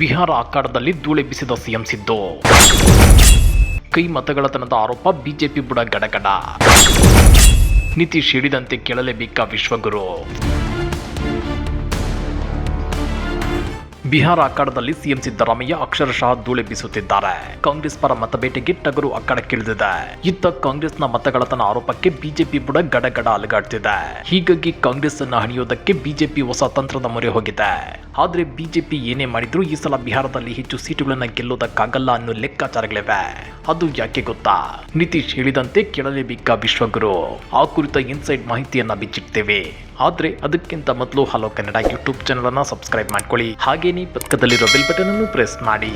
ಬಿಹಾರ ಅಖಾಡದಲ್ಲಿ ಧೂಳೆಬ್ಬಿಸಿದ ಬಿಸಿದ ಸಿಎಂ ಸಿದ್ದು. ಕೈ ಮತಗಳತನದ ಆರೋಪ ಬಿಜೆಪಿ ಬುಡ ಗಡಗಡ. ನಿತೀಶ್ ಹಿಡಿದಂತೆ ಕೇಳಲೇಬೇಕಾ ವಿಶ್ವಗುರು. ಬಿಹಾರ ಅಖಾಡದಲ್ಲಿ ಸಿಎಂ ಸಿದ್ದರಾಮಯ್ಯ ಅಕ್ಷರಶಃ ಧೂಳೆಬ್ಬಿಸುತ್ತಿದ್ದಾರೆ. ಕಾಂಗ್ರೆಸ್ ಪರ ಮತಬೇಟೆಗೆ ಟಗರು ಅಖಾಡಕ್ಕಿಳಿದಿದೆ ಇತ್ತ ಕಾಂಗ್ರೆಸ್ನ ಮತಗಳತನ ಆರೋಪಕ್ಕೆ ಬಿಜೆಪಿ ಬುಡ ಗಡಗಡ ಅಲುಗಾಡ್ತಿದೆ. ಹೀಗಾಗಿ ಕಾಂಗ್ರೆಸ್ ಅನ್ನು ಹಣಿಯೋದಕ್ಕೆ ಬಿಜೆಪಿ ಹೊಸ ತಂತ್ರದ ಮೊರೆ ಹೋಗಿದೆ. ಆದ್ರೆ ಪಿ ಏನೇ ಮಾಡಿದ್ರು ಈ ಸಲ ಬಿಹಾರದಲ್ಲಿ ಹೆಚ್ಚು ಸೀಟುಗಳನ್ನು ಗೆಲ್ಲೋದಕ್ಕಾಗಲ್ಲ ಅನ್ನೋ ಲೆಕ್ಕಾಚಾರಗಳಿವೆ. ಅದು ಯಾಕೆ ಗೊತ್ತಾ? ನಿತೀಶ್ ಹೇಳಿದಂತೆ ಕೇಳಲೇಬೇಕಾ ವಿಶ್ವಗುರು? ಆ ಕುರಿತ ಇನ್ಸೈಡ್ ಮಾಹಿತಿಯನ್ನ ಬಿಚ್ಚಿಡ್ತೇವೆ. ಆದ್ರೆ ಅದಕ್ಕಿಂತ ಮೊದಲು ಹಲೋ ಕನ್ನಡ ಯೂಟ್ಯೂಬ್ ಚಾನಲ್ ಅನ್ನ ಸಬ್ಸ್ಕ್ರೈಬ್ ಮಾಡ್ಕೊಳ್ಳಿ. ಹಾಗೇನೇ ಪಕ್ಕದಲ್ಲಿರೋ ಬೆಲ್ ಬಟನ್ ಅನ್ನು ಪ್ರೆಸ್ ಮಾಡಿ.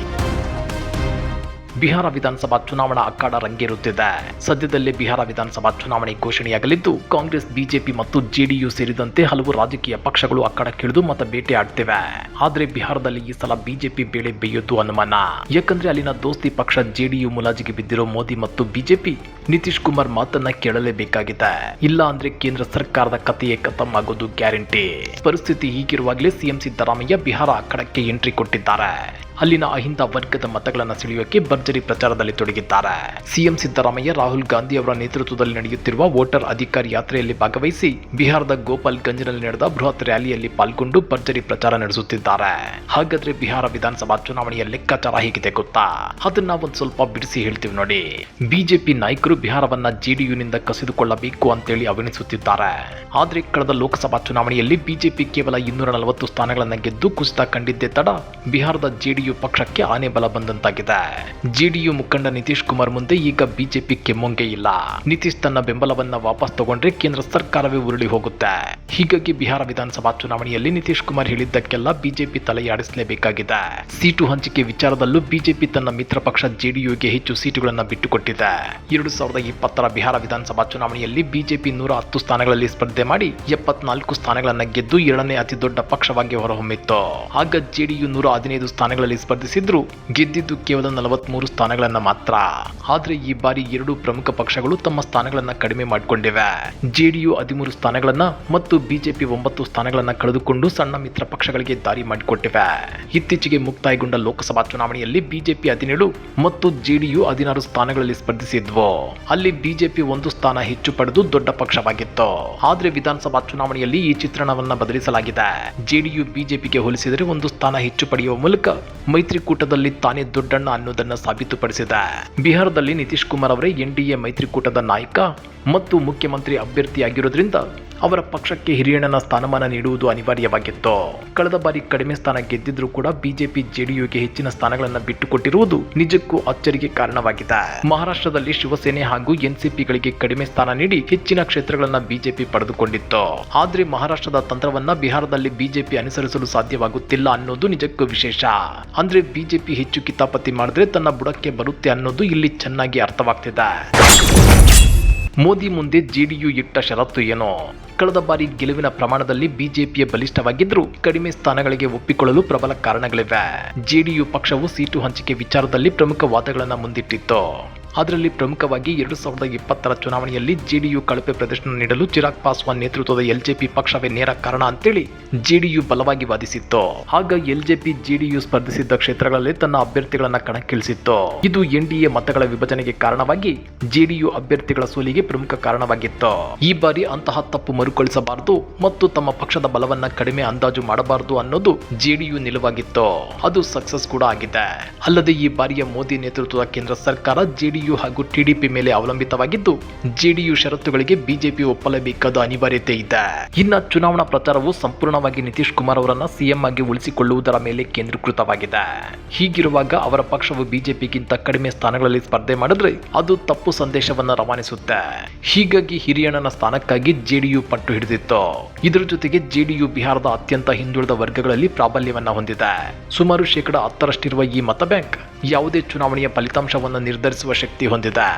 ಬಿಹಾರ ವಿಧಾನಸಭಾ ಚುನಾವಣಾ ಅಖಾಡ ರಂಗೇರುತ್ತಿದೆ. ಸದ್ಯದಲ್ಲೇ ಬಿಹಾರ ವಿಧಾನಸಭಾ ಚುನಾವಣೆ ಘೋಷಣೆಯಾಗಲಿದ್ದು, ಕಾಂಗ್ರೆಸ್, ಬಿಜೆಪಿ ಮತ್ತು ಜೆಡಿಯು ಸೇರಿದಂತೆ ಹಲವು ರಾಜಕೀಯ ಪಕ್ಷಗಳು ಅಖಾಡಕ್ಕಿಳಿದು ಮತ ಬೇಟೆ ಆಡ್ತಿವೆ ಆದ್ರೆ ಬಿಹಾರದಲ್ಲಿ ಈ ಸಲ ಬಿಜೆಪಿ ಬೇಳೆ ಬೇಯೋದು ಅನುಮಾನ. ಯಾಕಂದ್ರೆ ಅಲ್ಲಿನ ದೋಸ್ತಿ ಪಕ್ಷ ಜೆಡಿಯು ಮುಲಾಜಿಗೆ ಬಿದ್ದಿರೋ ಮೋದಿ ಮತ್ತು ಬಿಜೆಪಿ ನಿತೀಶ್ ಕುಮಾರ್ ಮಾತನ್ನ ಕೇಳಲೇಬೇಕಾಗಿದೆ. ಇಲ್ಲ ಅಂದ್ರೆ ಕೇಂದ್ರ ಸರ್ಕಾರದ ಕಥೆಯೇ ಖತಮ್ ಆಗೋದು ಗ್ಯಾರಂಟಿ. ಪರಿಸ್ಥಿತಿ ಹೀಗಿರುವಾಗಲೇ ಸಿಎಂ ಸಿದ್ದರಾಮಯ್ಯ ಬಿಹಾರ ಅಖಾಡಕ್ಕೆ ಎಂಟ್ರಿ ಕೊಟ್ಟಿದ್ದಾರೆ. ಅಲ್ಲಿನ ಅಹಿಂದ ವರ್ಗದ ಮತಗಳನ್ನು ಸೆಳೆಯೋಕೆ ಭರ್ಜರಿ ಪ್ರಚಾರದಲ್ಲಿ ತೊಡಗಿದ್ದಾರೆ. ಸಿಎಂ ಸಿದ್ದರಾಮಯ್ಯ, ರಾಹುಲ್ ಗಾಂಧಿ ಅವರ ನೇತೃತ್ವದಲ್ಲಿ ನಡೆಯುತ್ತಿರುವ ವೋಟರ್ ಅಧಿಕಾರಿ ಯಾತ್ರೆಯಲ್ಲಿ ಭಾಗವಹಿಸಿ ಬಿಹಾರದ ಗೋಪಾಲ್ ಗಂಜ್ನಲ್ಲಿ ನಡೆದ ಬೃಹತ್ ರ್ಯಾಲಿಯಲ್ಲಿ ಪಾಲ್ಗೊಂಡು ಭರ್ಜರಿ ಪ್ರಚಾರ ನಡೆಸುತ್ತಿದ್ದಾರೆ. ಹಾಗಾದ್ರೆ ಬಿಹಾರ ವಿಧಾನಸಭಾ ಚುನಾವಣೆಯ ಲೆಕ್ಕಾಚಾರ ಹೇಗಿದೆ ಗೊತ್ತಾ? ಅದನ್ನ ಒಂದು ಸ್ವಲ್ಪ ಬಿಡಿಸಿ ಹೇಳ್ತೀವಿ ನೋಡಿ. ಬಿಜೆಪಿ ನಾಯಕರು ಬಿಹಾರವನ್ನ ಜೆಡಿಯುನಿಂದ ಕಸಿದುಕೊಳ್ಳಬೇಕು ಅಂತೇಳಿ ಅವನಿಸುತ್ತಿದ್ದಾರೆ ಆದ್ರೆ ಕಳೆದ ಲೋಕಸಭಾ ಚುನಾವಣೆಯಲ್ಲಿ ಬಿಜೆಪಿ ಕೇವಲ ಇನ್ನೂರ ನಲವತ್ತು ಸ್ಥಾನಗಳನ್ನು ಗೆದ್ದು ಕುಸಿತ ಕಂಡಿದ್ದೇ ತಡ ಬಿಹಾರದ ಜೆಡಿಯು ಪಕ್ಷಕ್ಕೆ ಆನೆ ಬಲ ಬಂದಂತಾಗಿದೆ. ಜೆಡಿಯು ಮುಖಂಡ ನಿತೀಶ್ ಕುಮಾರ್ ಮುಂದೆ ಈಗ ಬಿಜೆಪಿ ಕೆಮ್ಮೊಂಗೆ ಇಲ್ಲ. ನಿತೀಶ್ ತನ್ನ ಬೆಂಬಲವನ್ನ ವಾಪಸ್ ತಗೊಂಡ್ರೆ ಕೇಂದ್ರ ಸರ್ಕಾರವೇ ಉರುಳಿ ಹೋಗುತ್ತೆ. ಹೀಗಾಗಿ ಬಿಹಾರ ವಿಧಾನಸಭಾ ಚುನಾವಣೆಯಲ್ಲಿ ನಿತೀಶ್ ಕುಮಾರ್ ಹೇಳಿದ್ದಕ್ಕೆಲ್ಲ ಬಿಜೆಪಿ ತಲೆಯಾಡಿಸಲೇಬೇಕಾಗಿದೆ. ಸೀಟು ಹಂಚಿಕೆ ವಿಚಾರದಲ್ಲೂ ಬಿಜೆಪಿ ತನ್ನ ಮಿತ್ರ ಪಕ್ಷ ಜೆಡಿಯುಗೆ ಹೆಚ್ಚು ಸೀಟುಗಳನ್ನು ಬಿಟ್ಟುಕೊಟ್ಟಿದೆ. ಎರಡು ಸಾವಿರದ ಇಪ್ಪತ್ತರ ಬಿಹಾರ ವಿಧಾನಸಭಾ ಚುನಾವಣೆಯಲ್ಲಿ ಬಿಜೆಪಿ ನೂರ ಹತ್ತು ಸ್ಥಾನಗಳಲ್ಲಿ ಸ್ಪರ್ಧೆ ಮಾಡಿ ಎಪ್ಪತ್ನಾಲ್ಕು ಸ್ಥಾನಗಳನ್ನು ಗೆದ್ದು ಎರಡನೇ ಅತಿ ದೊಡ್ಡ ಪಕ್ಷವಾಗಿ ಹೊರಹೊಮ್ಮಿತ್ತು. ಆಗ ಜೆಡಿಯು ನೂರ ಹದಿನೈದು ಸ್ಥಾನಗಳಲ್ಲಿ ಸ್ಪರ್ಧಿಸಿದ್ರು ಗೆದ್ದಿದ್ದು ಕೇವಲ ನಲವತ್ಮೂರು ಸ್ಥಾನಗಳನ್ನ ಮಾತ್ರ. ಆದ್ರೆ ಈ ಬಾರಿ ಎರಡು ಪ್ರಮುಖ ಪಕ್ಷಗಳು ತಮ್ಮ ಸ್ಥಾನಗಳನ್ನ ಕಡಿಮೆ ಮಾಡಿಕೊಂಡಿವೆ. ಜೆಡಿಯು ಹದಿಮೂರು ಸ್ಥಾನಗಳನ್ನ ಮತ್ತು ಬಿಜೆಪಿ ಒಂಬತ್ತು ಸ್ಥಾನಗಳನ್ನ ಕಳೆದುಕೊಂಡು ಸಣ್ಣ ಮಿತ್ರ ಪಕ್ಷಗಳಿಗೆ ದಾರಿ ಮಾಡಿಕೊಟ್ಟಿವೆ. ಇತ್ತೀಚೆಗೆ ಮುಕ್ತಾಯಗೊಂಡ ಲೋಕಸಭಾ ಚುನಾವಣೆಯಲ್ಲಿ ಬಿಜೆಪಿ ಹದಿನೇಳು ಮತ್ತು ಜೆಡಿಯು ಹದಿನಾರು ಸ್ಥಾನಗಳಲ್ಲಿ ಸ್ಪರ್ಧಿಸಿದ್ವು. ಅಲ್ಲಿ ಬಿಜೆಪಿ ಒಂದು ಸ್ಥಾನ ಹೆಚ್ಚು ಪಡೆದು ದೊಡ್ಡ ಪಕ್ಷವಾಗಿತ್ತು. ಆದ್ರೆ ವಿಧಾನಸಭಾ ಚುನಾವಣೆಯಲ್ಲಿ ಈ ಚಿತ್ರಣವನ್ನ ಬದಲಿಸಲಾಗಿದೆ. ಜೆಡಿಯು ಬಿಜೆಪಿಗೆ ಹೋಲಿಸಿದರೆ ಒಂದು ಸ್ಥಾನ ಹೆಚ್ಚು ಪಡೆಯುವ ಮೂಲಕ ಮೈತ್ರಿಕೂಟದಲ್ಲಿ ತಾನೇ ದೊಡ್ಡಣ್ಣ ಅನ್ನೋದನ್ನ ಸಾಬೀತುಪಡಿಸಿದೆ ಬಿಹಾರದಲ್ಲಿ ನಿತೀಶ್ ಕುಮಾರ್ ಅವರೇ ಎನ್ಡಿಎ ಮೈತ್ರಿಕೂಟದ ನಾಯಕ ಮತ್ತು ಮುಖ್ಯಮಂತ್ರಿ ಅಭ್ಯರ್ಥಿಯಾಗಿರೋದ್ರಿಂದ ಅವರ ಪಕ್ಷಕ್ಕೆ ಹಿರಿಯಣ್ಣನ ಸ್ಥಾನಮಾನ ನೀಡುವುದು ಅನಿವಾರ್ಯವಾಗಿತ್ತು. ಕಳೆದ ಬಾರಿ ಕಡಿಮೆ ಸ್ಥಾನ ಗೆದ್ದಿದ್ರೂ ಕೂಡ ಬಿಜೆಪಿ ಜೆಡಿಯುಗೆ ಹೆಚ್ಚಿನ ಸ್ಥಾನಗಳನ್ನು ಬಿಟ್ಟುಕೊಟ್ಟಿರುವುದು ನಿಜಕ್ಕೂ ಅಚ್ಚರಿಗೆ ಕಾರಣವಾಗಿದೆ. ಮಹಾರಾಷ್ಟ್ರದಲ್ಲಿ ಶಿವಸೇನೆ ಹಾಗೂ ಎನ್ಸಿಪಿಗಳಿಗೆ ಕಡಿಮೆ ಸ್ಥಾನ ನೀಡಿ ಹೆಚ್ಚಿನ ಕ್ಷೇತ್ರಗಳನ್ನು ಬಿಜೆಪಿ ಪಡೆದುಕೊಂಡಿತ್ತು. ಆದ್ರೆ ಮಹಾರಾಷ್ಟ್ರದ ತಂತ್ರವನ್ನ ಬಿಹಾರದಲ್ಲಿ ಬಿಜೆಪಿ ಅನುಸರಿಸಲು ಸಾಧ್ಯವಾಗುತ್ತಿಲ್ಲ ಅನ್ನೋದು ನಿಜಕ್ಕೂ ವಿಶೇಷ. ಅಂದ್ರೆ ಬಿಜೆಪಿ ಹೆಚ್ಚು ಕಿತಾಪತಿ ಮಾಡಿದ್ರೆ ತನ್ನ ಬುಡಕ್ಕೆ ಬರುತ್ತೆ ಅನ್ನೋದು ಇಲ್ಲಿ ಚೆನ್ನಾಗಿ ಅರ್ಥವಾಗ್ತಿದೆ. ಮೋದಿ ಮುಂದೆ ಜೆಡಿಯು ಇಟ್ಟ ಷರತ್ತು ಏನೋ? ಕಳೆದ ಬಾರಿ ಗೆಲುವಿನ ಪ್ರಮಾಣದಲ್ಲಿ ಬಿಜೆಪಿಯ ಬಲಿಷ್ಠವಾಗಿದ್ದರೂ ಕಡಿಮೆ ಸ್ಥಾನಗಳಿಗೆ ಒಪ್ಪಿಕೊಳ್ಳಲು ಪ್ರಬಲ ಕಾರಣಗಳಿವೆ. ಜೆಡಿಯು ಪಕ್ಷವು ಸೀಟು ಹಂಚಿಕೆ ವಿಚಾರದಲ್ಲಿ ಪ್ರಮುಖ ವಾದಗಳನ್ನು ಮುಂದಿಟ್ಟಿತ್ತು. ಅದರಲ್ಲಿ ಪ್ರಮುಖವಾಗಿ ಎರಡು ಸಾವಿರದ ಇಪ್ಪತ್ತರ ಚುನಾವಣೆಯಲ್ಲಿ ಜೆಡಿಯು ಕಳಪೆ ಪ್ರದರ್ಶನ ನೀಡಲು ಚಿರಾಗ್ ಪಾಸ್ವಾನ್ ನೇತೃತ್ವದ ಎಲ್ಜೆಪಿ ಪಕ್ಷವೇ ನೇರ ಕಾರಣ ಅಂತೇಳಿ ಜೆಡಿಯು ಬಲವಾಗಿ ವಾದಿಸಿತ್ತು. ಆಗ ಎಲ್ಜೆಪಿ ಜೆಡಿಯು ಸ್ಪರ್ಧಿಸಿದ್ದ ಕ್ಷೇತ್ರಗಳಲ್ಲಿ ತನ್ನ ಅಭ್ಯರ್ಥಿಗಳನ್ನ ಕಣಕ್ಕಿಳಿಸಿತ್ತು. ಇದು ಎನ್ಡಿಎ ಮತಗಳ ವಿಭಜನೆಗೆ ಕಾರಣವಾಗಿ ಜೆಡಿಯು ಅಭ್ಯರ್ಥಿಗಳ ಸೋಲಿಗೆ ಪ್ರಮುಖ ಕಾರಣವಾಗಿತ್ತು. ಈ ಬಾರಿ ಅಂತಹ ತಪ್ಪು ಮರುಕಳಿಸಬಾರದು ಮತ್ತು ತಮ್ಮ ಪಕ್ಷದ ಬಲವನ್ನ ಕಡಿಮೆ ಅಂದಾಜು ಮಾಡಬಾರದು ಅನ್ನೋದು ಜೆಡಿಯು ನಿಲುವಾಗಿತ್ತು. ಅದು ಸಕ್ಸಸ್ ಕೂಡ ಆಗಿದೆ. ಅಲ್ಲದೆ ಈ ಬಾರಿಯ ಮೋದಿ ನೇತೃತ್ವದ ಕೇಂದ್ರ ಸರ್ಕಾರ ಜೆಡಿಯು ಹಾಗೂ ಟಿಡಿಪಿ ಮೇಲೆ ಅವಲಂಬಿತವಾಗಿದ್ದು, ಜೆಡಿಯು ಷರತ್ತುಗಳಿಗೆ ಬಿಜೆಪಿ ಒಪ್ಪಲೇಬೇಕಾದ ಅನಿವಾರ್ಯತೆ ಇದೆ. ಇನ್ನ ಚುನಾವಣಾ ಪ್ರಚಾರವು ಸಂಪೂರ್ಣವಾಗಿ ನಿತೀಶ್ ಕುಮಾರ್ ಅವರನ್ನ ಸಿಎಂ ಆಗಿ ಉಳಿಸಿಕೊಳ್ಳುವುದರ ಮೇಲೆ ಕೇಂದ್ರೀಕೃತವಾಗಿದೆ. ಹೀಗಿರುವಾಗ ಅವರ ಪಕ್ಷವು ಬಿಜೆಪಿಗಿಂತ ಕಡಿಮೆ ಸ್ಥಾನಗಳಲ್ಲಿ ಸ್ಪರ್ಧೆ ಮಾಡಿದ್ರೆ ಅದು ತಪ್ಪು ಸಂದೇಶವನ್ನ ರವಾನಿಸುತ್ತೆ. ಹೀಗಾಗಿ ಹಿರಿಯಣ್ಣನ ಸ್ಥಾನಕ್ಕಾಗಿ ಜೆಡಿಯು ಪಟ್ಟು ಹಿಡಿದಿತ್ತು. ಇದರ ಜೊತೆಗೆ ಜೆಡಿಯು ಬಿಹಾರದ ಅತ್ಯಂತ ಹಿಂದುಳಿದ ವರ್ಗಗಳಲ್ಲಿ ಪ್ರಾಬಲ್ಯವನ್ನ ಹೊಂದಿದೆ. ಸುಮಾರು ಶೇಕಡಾ ಹತ್ತರಷ್ಟಿರುವ ಈ ಮತ ಬ್ಯಾಂಕ್ ಯಾವುದೇ ಚುನಾವಣೆಯ ಫಲಿತಾಂಶವನ್ನು ನಿರ್ಧರಿಸುವ ಹೊಂದಿದೆ.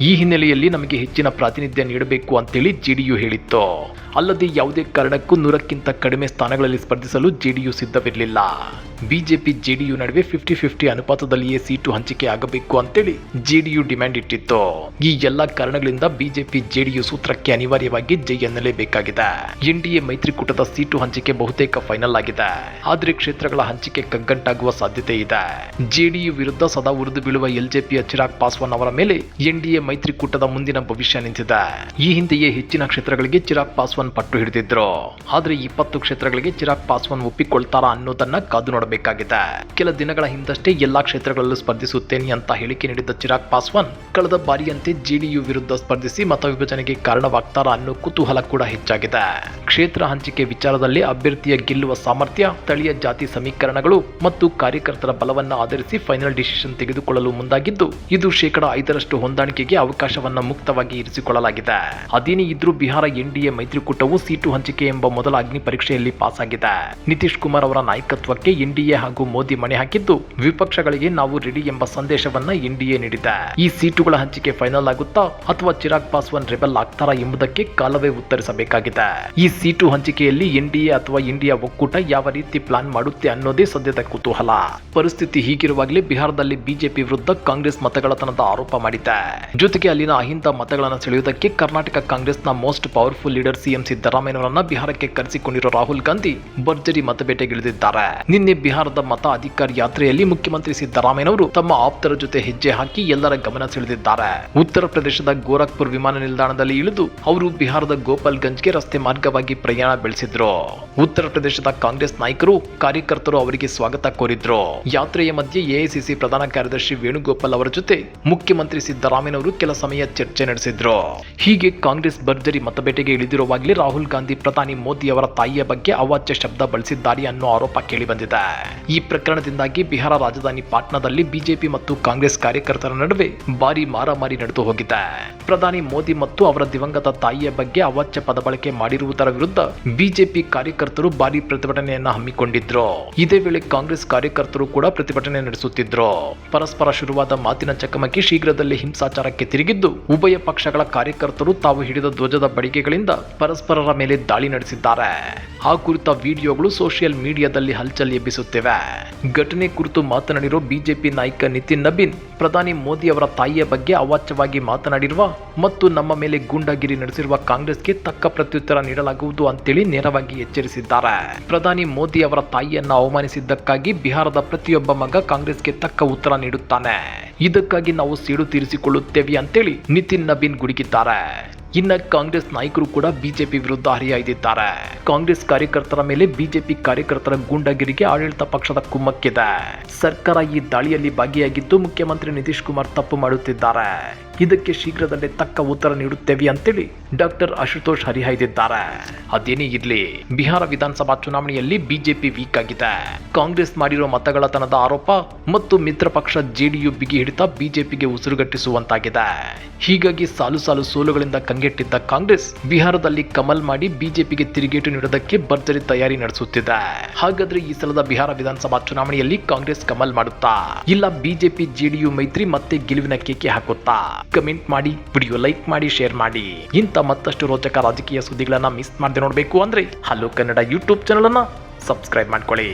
ಈ ಹಿನ್ನೆಲೆಯಲ್ಲಿ ನಮಗೆ ಹೆಚ್ಚಿನ ಪ್ರಾತಿನಿಧ್ಯ ನೀಡಬೇಕು ಅಂತೇಳಿ ಜೆಡಿಯು ಹೇಳಿತ್ತು. ಅಲ್ಲದೆ ಯಾವುದೇ ಕಾರಣಕ್ಕೂ ನೂರಕ್ಕಿಂತ ಕಡಿಮೆ ಸ್ಥಾನಗಳಲ್ಲಿ ಸ್ಪರ್ಧಿಸಲು ಜೆಡಿಯು ಸಿದ್ಧವಿರಲಿಲ್ಲ. ಬಿಜೆಪಿ ಜೆಡಿಯು ನಡುವೆ ಫಿಫ್ಟಿ ಫಿಫ್ಟಿ ಅನುಪಾತದಲ್ಲಿಯೇ ಸೀಟು ಹಂಚಿಕೆ ಆಗಬೇಕು ಅಂತೇಳಿ ಜೆಡಿಯು ಡಿಮ್ಯಾಂಡ್ ಇಟ್ಟಿತ್ತು. ಈ ಎಲ್ಲಾ ಕಾರಣಗಳಿಂದ ಬಿಜೆಪಿ ಜೆಡಿಯು ಸೂತ್ರಕ್ಕೆ ಅನಿವಾರ್ಯವಾಗಿ ಜೈ ಎನ್ನಲೇಬೇಕಾಗಿದೆ ಎನ್ಡಿಎ ಮೈತ್ರಿಕೂಟದ ಸೀಟು ಹಂಚಿಕೆ ಬಹುತೇಕ ಫೈನಲ್ ಆಗಿದೆ. ಆದ್ರೆ ಕ್ಷೇತ್ರಗಳ ಹಂಚಿಕೆ ಕಗ್ಗಂಟಾಗುವ ಸಾಧ್ಯತೆ ಇದೆ. ಜೆಡಿಯು ವಿರುದ್ಧ ಸದಾ ಉರಿದು ಬೀಳುವ ಎಲ್ಜೆಪಿಯ ಚಿರಾಗ್ ಪಾಸ್ವಾನ್ ಅವರ ಮೇಲೆ ಎನ್ಡಿಎ ಮೈತ್ರಿಕೂಟದ ಮುಂದಿನ ಭವಿಷ್ಯ ನಿಂತಿದೆ. ಈ ಹಿಂದೆಯೇ ಹೆಚ್ಚಿನ ಕ್ಷೇತ್ರಗಳಿಗೆ ಚಿರಾಗ್ ಪಾಸ್ವಾನ್ ಪಟ್ಟು ಹಿಡಿದಿದ್ರು. ಆದ್ರೆ ಇಪ್ಪತ್ತು ಕ್ಷೇತ್ರಗಳಿಗೆ ಚಿರಾಗ್ ಪಾಸ್ವಾನ್ ಒಪ್ಪಿಕೊಳ್ತಾರಾ ಅನ್ನೋದನ್ನ ಕಾದು ನೋಡಬೇಕಾಗಿದೆ ಕೆಲ ದಿನಗಳ ಹಿಂದಷ್ಟೇ ಎಲ್ಲಾ ಕ್ಷೇತ್ರಗಳಲ್ಲೂ ಸ್ಪರ್ಧಿಸುತ್ತೇನೆ ಅಂತ ಹೇಳಿಕೆ ನೀಡಿದ್ದ ಚಿರಾಗ್ ಪಾಸ್ವಾನ್, ಕಳೆದ ಬಾರಿಯಂತೆ ಜೆಡಿಯು ವಿರುದ್ಧ ಸ್ಪರ್ಧಿಸಿ ಮತ ವಿಭಜನೆಗೆ ಕಾರಣವಾಗ್ತಾರಾ ಅನ್ನೋ ಕುತೂಹಲ ಕೂಡ ಹೆಚ್ಚಾಗಿದೆ. ಕ್ಷೇತ್ರ ಹಂಚಿಕೆ ವಿಚಾರದಲ್ಲಿ ಅಭ್ಯರ್ಥಿಯ ಗೆಲ್ಲುವ ಸಾಮರ್ಥ್ಯ, ಸ್ಥಳೀಯ ಜಾತಿ ಸಮೀಕರಣಗಳು ಮತ್ತು ಕಾರ್ಯಕರ್ತರ ಬಲವನ್ನ ಆಧರಿಸಿ ಫೈನಲ್ ಡಿಸಿಷನ್ ತೆಗೆದುಕೊಳ್ಳಲು ಮುಂದಾಗಿದ್ದು, ಇದು ಶೇಕಡ ಐದರಷ್ಟು ಹೊಂದಾಣಿಕೆಗೆ ಅವಕಾಶವನ್ನ ಮುಕ್ತವಾಗಿ ಇರಿಸಿಕೊಳ್ಳಲಾಗಿದೆ. ಅದೇನೇ ಇದ್ರೂ ಬಿಹಾರ ಎನ್ಡಿಎ ಮೈತ್ರಿಕೂಟವು ಸೀಟು ಹಂಚಿಕೆ ಎಂಬ ಮೊದಲ ಅಗ್ನಿ ಪರೀಕ್ಷೆಯಲ್ಲಿ ಪಾಸ್ ಆಗಿದೆ ನಿತೀಶ್ ಕುಮಾರ್ ಅವರ ನಾಯಕತ್ವಕ್ಕೆ ಎನ್ಡಿಎ ಹಾಗೂ ಮೋದಿ ಮಣೆ ಹಾಕಿದ್ದು, ವಿಪಕ್ಷಗಳಿಗೆ ನಾವು ರೆಡಿ ಎಂಬ ಸಂದೇಶವನ್ನ ಎನ್ಡಿಎ ನೀಡಿದೆ. ಈ ಸೀಟುಗಳ ಹಂಚಿಕೆ ಫೈನಲ್ ಆಗುತ್ತಾ ಅಥವಾ ಚಿರಾಗ್ ಪಾಸ್ವಾನ್ ರೆಬೆಲ್ ಆಗ್ತಾರಾ ಎಂಬುದಕ್ಕೆ ಕಾಲವೇ ಉತ್ತರಿಸಬೇಕಾಗಿದೆ. ಈ ಸೀಟು ಹಂಚಿಕೆಯಲ್ಲಿ ಎನ್ಡಿಎ ಅಥವಾ ಇಂಡಿಯಾ ಒಕ್ಕೂಟ ಯಾವ ರೀತಿ ಪ್ಲಾನ್ ಮಾಡುತ್ತೆ ಅನ್ನೋದೇ ಸದ್ಯದ ಕುತೂಹಲ. ಪರಿಸ್ಥಿತಿ ಹೀಗಿರುವಾಗಲೇ ಬಿಹಾರದಲ್ಲಿ ಬಿಜೆಪಿ ವಿರುದ್ಧ ಕಾಂಗ್ರೆಸ್ ಮತಗಳತನದ ಆರೋಪ ಮಾಡಿದೆ. ಜೊತೆಗೆ ಅಲ್ಲಿನ ಅಹಿಂದ ಮತಗಳನ್ನು ಸೆಳೆಯುವುದಕ್ಕೆ ಕರ್ನಾಟಕ ಕಾಂಗ್ರೆಸ್ನ ಮೋಸ್ಟ್ ಪವರ್ಫುಲ್ ಲೀಡರ್ ಸಿಎಂ ಸಿದ್ದರಾಮಯ್ಯನವರನ್ನ ಬಿಹಾರಕ್ಕೆ ಕರೆಸಿಕೊಂಡಿರೋ ರಾಹುಲ್ ಗಾಂಧಿ ಭರ್ಜರಿ ಮತಬೇಟೆಗಿಳಿದಿದ್ದಾರೆ. ನಿನ್ನೆ ಬಿಹಾರದ ಮತ ಅಧಿಕಾರಿ ಯಾತ್ರೆಯಲ್ಲಿ ಮುಖ್ಯಮಂತ್ರಿ ಸಿದ್ದರಾಮಯ್ಯನವರು ತಮ್ಮ ಆಪ್ತರ ಜೊತೆ ಹೆಜ್ಜೆ ಹಾಕಿ ಎಲ್ಲರ ಗಮನ ಸೆಳೆದಿದ್ದಾರೆ. ಉತ್ತರ ಪ್ರದೇಶದ ಗೋರಖ್ಪುರ್ ವಿಮಾನ ನಿಲ್ದಾಣದಲ್ಲಿ ಇಳಿದು ಅವರು ಬಿಹಾರದ ಗೋಪಾಲ್ಗಂಜ್ಗೆ ರಸ್ತೆ ಮಾರ್ಗವಾಗಿ ಪ್ರಯಾಣ ಬೆಳೆಸಿದ್ರು. ಉತ್ತರ ಪ್ರದೇಶದ ಕಾಂಗ್ರೆಸ್ ನಾಯಕರು, ಕಾರ್ಯಕರ್ತರು ಅವರಿಗೆ ಸ್ವಾಗತ ಕೋರಿದ್ರು. ಯಾತ್ರೆಯ ಮಧ್ಯೆ ಎಐಸಿಸಿ ಪ್ರಧಾನ ಕಾರ್ಯದರ್ಶಿ ವೇಣುಗೋಪಾಲ್ ಅವರ ಜೊತೆ ಮುಖ್ಯಮಂತ್ರಿ ಸಿದ್ದರಾಮಯ್ಯನವರು ಕೆಲ ಸಮಯ ಚರ್ಚೆ ನಡೆಸಿದ್ರು. ಹೀಗೆ ಕಾಂಗ್ರೆಸ್ ಭರ್ಜರಿ ಮತಬೇಟೆಗೆ ಇಳಿದಿರುವಾಗಲೇ ರಾಹುಲ್ ಗಾಂಧಿ, ಪ್ರಧಾನಿ ಮೋದಿ ಅವರ ತಾಯಿಯ ಬಗ್ಗೆ ಅವಾಚ್ಯ ಶಬ್ದ ಬಳಸಿದ್ದಾರೆ ಅನ್ನೋ ಆರೋಪ ಕೇಳಿಬಂದಿದೆ ಈ ಪ್ರಕರಣದಿಂದಾಗಿ ಬಿಹಾರ ರಾಜಧಾನಿ ಪಾಟ್ನಾದಲ್ಲಿ ಬಿಜೆಪಿ ಮತ್ತು ಕಾಂಗ್ರೆಸ್ ಕಾರ್ಯಕರ್ತರ ನಡುವೆ ಭಾರಿ ಮಾರಾಮಾರಿ ನಡೆದು ಹೋಗಿದೆ. ಪ್ರಧಾನಿ ಮೋದಿ ಮತ್ತು ಅವರ ದಿವಂಗತ ತಾಯಿಯ ಬಗ್ಗೆ ಅವಾಚ್ಯ ಪದ ಬಳಕೆ ಮಾಡಿರುವುದರ ವಿರುದ್ಧ ಬಿಜೆಪಿ ಕಾರ್ಯಕರ್ತರು ಭಾರಿ ಪ್ರತಿಭಟನೆಯನ್ನ ಹಮ್ಮಿಕೊಂಡಿದ್ರು. ಇದೇ ವೇಳೆ ಕಾಂಗ್ರೆಸ್ ಕಾರ್ಯಕರ್ತರು ಕೂಡ ಪ್ರತಿಭಟನೆ ನಡೆಸುತ್ತಿದ್ರು. ಪರಸ್ಪರ ಶುರುವಾದ ಮಾತಿನ ಚಕಮಕಿ ಶೀಘ್ರದಲ್ಲೇ ಹಿಂಸಾಚಾರಕ್ಕೆ ತಿರುಗಿದ್ದು, ಉಭಯ ಪಕ್ಷಗಳ ಕಾರ್ಯಕರ್ತರು ತಾವು ಹಿಡಿದ ಧ್ವಜದ ಬಡಿಗೆಗಳಿಂದ ಪರಸ್ಪರರ ಮೇಲೆ ದಾಳಿ ನಡೆಸಿದ್ದಾರೆ. ಆ ಕುರಿತ ವಿಡಿಯೋಗಳು ಸೋಷಿಯಲ್ ಮೀಡಿಯಾದಲ್ಲಿ ಹಲ್ಚಲ್ ಎಬ್ಬಿಸುತ್ತಿವೆ. ಘಟನೆ ಕುರಿತು ಮಾತನಾಡಿರುವ ಬಿಜೆಪಿ ನಾಯಕ ನಿತಿನ್ ನಬೀನ್, ಪ್ರಧಾನಿ ಮೋದಿ ಅವರ ತಾಯಿಯ ಬಗ್ಗೆ ಅವಾಚ್ಯವಾಗಿ ಮಾತನಾಡಿರುವ ಮತ್ತು ನಮ್ಮ ಮೇಲೆ ಗೂಂಡಾಗಿರಿ ನಡೆಸಿರುವ ಕಾಂಗ್ರೆಸ್ಗೆ ತಕ್ಕ ಪ್ರತ್ಯುತ್ತರ ನೀಡಲಾಗುವುದು ಅಂತೇಳಿ ನೇರವಾಗಿ ಎಚ್ಚರಿಸಿದ್ದಾರೆ. ಪ್ರಧಾನಿ ಮೋದಿ ಅವರ ತಾಯಿಯನ್ನ ಅವಮಾನಿಸಿದ್ದಕ್ಕಾಗಿ ಬಿಹಾರದ ಪ್ರತಿಯೊಬ್ಬ ಮಗ ಕಾಂಗ್ರೆಸ್ಗೆ ತಕ್ಕ ಉತ್ತರ ನೀಡುತ್ತಾನೆ. ಇದಕ್ಕಾಗಿ ನಾವು ಸೇಡು ತೀರಿಸಿಕೊಳ್ಳುತ್ತೇವೆ ಅಂತೇಳಿ ನಿತಿನ್ ನಬೀನ್ ಗುಡುಗಿದ್ದಾರೆ. ಇನ್ನ ಕಾಂಗ್ರೆಸ್ ನಾಯಕರು ಕೂಡ ಬಿಜೆಪಿ ವಿರುದ್ಧ ಹರಿಹಾಯ್ದಿದ್ದಾರೆ ಕಾಂಗ್ರೆಸ್ ಕಾರ್ಯಕರ್ತರ ಮೇಲೆ ಬಿಜೆಪಿ ಕಾರ್ಯಕರ್ತರ ಗೂಂಡಾಗಿರಿಗೆ ಆಡಳಿತ ಪಕ್ಷದ ಕುಮ್ಮಕ್ಕಿದೆ. ಸರ್ಕಾರ ಈ ದಾಳಿಯಲ್ಲಿ ಭಾಗಿಯಾಗಿದ್ದು ಮುಖ್ಯಮಂತ್ರಿ ನಿತೀಶ್ ಕುಮಾರ್ ತಪ್ಪು ಮಾಡುತ್ತಿದ್ದಾರೆ. ಇದಕ್ಕೆ ಶೀಘ್ರದಲ್ಲೇ ತಕ್ಕ ಉತ್ತರ ನೀಡುತ್ತೇವೆ ಅಂತೇಳಿ ಡಾಕ್ಟರ್ ಅಶುತೋಷ್ ಹರಿಹಾಯ್ದಿದ್ದಾರೆ. ಅದೇನೇ ಇರ್ಲಿ, ಬಿಹಾರ ವಿಧಾನಸಭಾ ಚುನಾವಣೆಯಲ್ಲಿ ಬಿಜೆಪಿ ವೀಕ್ ಆಗಿದೆ. ಕಾಂಗ್ರೆಸ್ ಮಾಡಿರುವ ಮತಗಳತನದ ಆರೋಪ ಮತ್ತು ಮಿತ್ರ ಪಕ್ಷ ಜೆಡಿಯು ಬಿಗಿ ಹಿಡಿತ ಬಿಜೆಪಿಗೆ ಉಸಿರುಗಟ್ಟಿಸುವಂತಾಗಿದೆ. ಹೀಗಾಗಿ ಸಾಲು ಸಾಲು ಸೋಲುಗಳಿಂದ ಕಂಗೆಟ್ಟಿದ್ದ ಕಾಂಗ್ರೆಸ್ ಬಿಹಾರದಲ್ಲಿ ಕಮಲ್ ಮಾಡಿ ಬಿಜೆಪಿಗೆ ತಿರುಗೇಟು ನೀಡೋದಕ್ಕೆ ಭರ್ಜರಿ ತಯಾರಿ ನಡೆಸುತ್ತಿದೆ. ಹಾಗಾದ್ರೆ ಈ ಸಲದ ಬಿಹಾರ ವಿಧಾನಸಭಾ ಚುನಾವಣೆಯಲ್ಲಿ ಕಾಂಗ್ರೆಸ್ ಕಮಲ್ ಮಾಡುತ್ತಾ? ಇಲ್ಲ ಬಿಜೆಪಿ ಜೆಡಿಯು ಮೈತ್ರಿ ಮತ್ತೆ ಗೆಲುವಿನ ಕೇಕೆ ಹಾಕುತ್ತಾ? ಕಮೆಂಟ್ ಮಾಡಿ, ವಿಡಿಯೋ ಲೈಕ್ ಮಾಡಿ, ಶೇರ್ ಮಾಡಿ. ಇಂಥ ಮತ್ತಷ್ಟು ರೋಚಕ ರಾಜಕೀಯ ಸುದ್ದಿಗಳನ್ನ ಮಿಸ್ ಮಾಡದೆ ನೋಡಬೇಕು ಅಂದ್ರೆ ಹಲೋ ಕನ್ನಡ ಯೂಟ್ಯೂಬ್ ಚಾನಲ್ ಅನ್ನ ಸಬ್ಸ್ಕ್ರೈಬ್ ಮಾಡ್ಕೊಳ್ಳಿ.